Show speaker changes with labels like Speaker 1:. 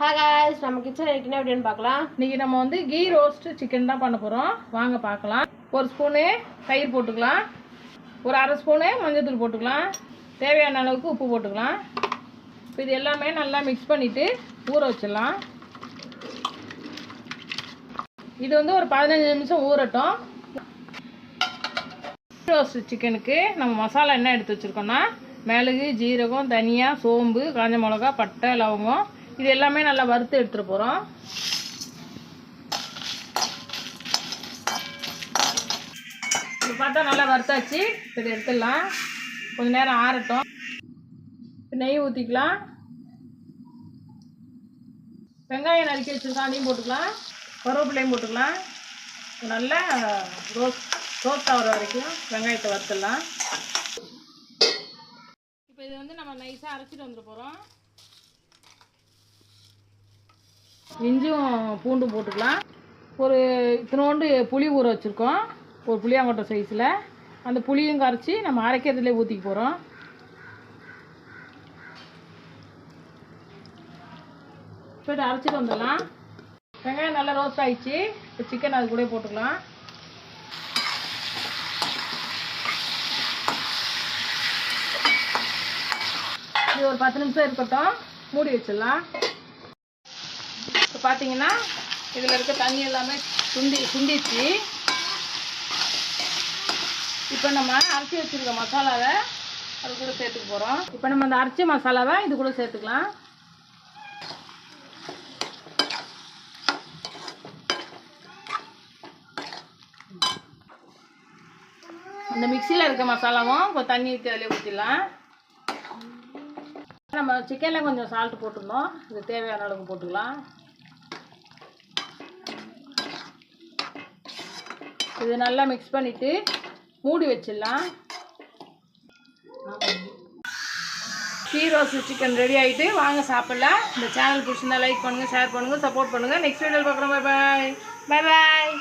Speaker 1: Hi guys நம்ம kitchen என்ன அப்படின்னு பார்க்கலாம்.
Speaker 2: இன்றைக்கி நம்ம வந்து கீ ரோஸ்ட்டு சிக்கன் தான் பண்ண போகிறோம் வாங்க பார்க்கலாம். ஒரு ஸ்பூனு தயிர் போட்டுக்கலாம். ஒரு அரை ஸ்பூனு மஞ்சத்தூள் போட்டுக்கலாம். தேவையான அளவுக்கு உப்பு போட்டுக்கலாம். இப்போ இது எல்லாமே நல்லா மிக்ஸ் பண்ணிவிட்டு ஊற வச்சிடலாம். இது வந்து ஒரு பதினஞ்சு நிமிஷம் ஊறட்டும். கீ ரோஸ்ட் சிக்கனுக்கு நம்ம மசாலா என்ன எடுத்து வச்சுருக்கோம்னா மிளகு ஜீரகம் தனியாக சோம்பு காஞ்ச மிளகா பட்டை லவங்கம் இது எல்லாமே நல்லா வறுத்து எடுத்துகிட்டு போகிறோம் இது பார்த்தா நல்லா வறுத்தாச்சு. இப்போ இதை எடுத்துடலாம். கொஞ்ச நேரம் ஆறட்டும். நெய் ஊற்றிக்கலாம் வெங்காயம் நறுக்கி வச்சுருக்கோம் அதையும் போட்டுக்கலாம். கருவேப்பிலையும் போட்டுக்கலாம். நல்லா ரோஸ் ரோஸ்ட் ஆகிற வரைக்கும் வெங்காயத்தை வறுத்துடலாம். இப்போ இது வந்து நம்ம நைஸாக அரைச்சிட்டு வந்துட போகிறோம் இஞ்சும் பூண்டும் போட்டுக்கலாம். ஒரு இத்தினோண்டு புளி ஊற வச்சுருக்கோம். ஒரு புளியாங்கொட்டை சைஸில் அந்த புளியும் கரைச்சி நம்ம அரைக்கிறதுலே ஊற்றிக்க போகிறோம் போய்ட்டு அரைச்சிட்டு வந்துடலாம். வெங்காயம் நல்லா ரோஸ்ட் ஆகிடுச்சு இப்போ சிக்கன் அது கூட போட்டுக்கலாம். இது ஒரு பத்து நிமிஷம் இருக்கட்டும். மூடி வச்சிடலாம். இப்போ பார்த்தீங்கன்னா இதில் இருக்க தண்ணி எல்லாமே சுண்டி சுண்டிச்சு இப்போ நம்ம அரைச்சி வச்சுருக்க மசாலாவை அது கூட சேர்த்துக்க போகிறோம் இப்போ நம்ம அந்த அரைச்ச மசாலாவை இது கூட சேர்த்துக்கலாம். அந்த மிக்சியில் இருக்க மசாலாவும் இப்போ தண்ணி ஊற்றி அதிலே ஊற்றிடலாம் நம்ம சிக்கனில் கொஞ்சம் சால்ட் போட்டுருந்தோம். இது தேவையான அளவுக்கு போட்டுக்கலாம். இது நல்லா மிக்ஸ் பண்ணிவிட்டு மூடி வச்சிடலாம். சீரோஸ் சிக்கன் ரெடி ஆகிட்டு வாங்க சாப்பிட்லாம். இந்த சேனல் பிடிச்சிருந்தா லைக் பண்ணுங்கள் ஷேர் பண்ணுங்கள் சப்போர்ட் பண்ணுங்கள் நெக்ஸ்ட் வீடியோவில் பார்க்குறோம். பாய் பாய் பாய் பாய்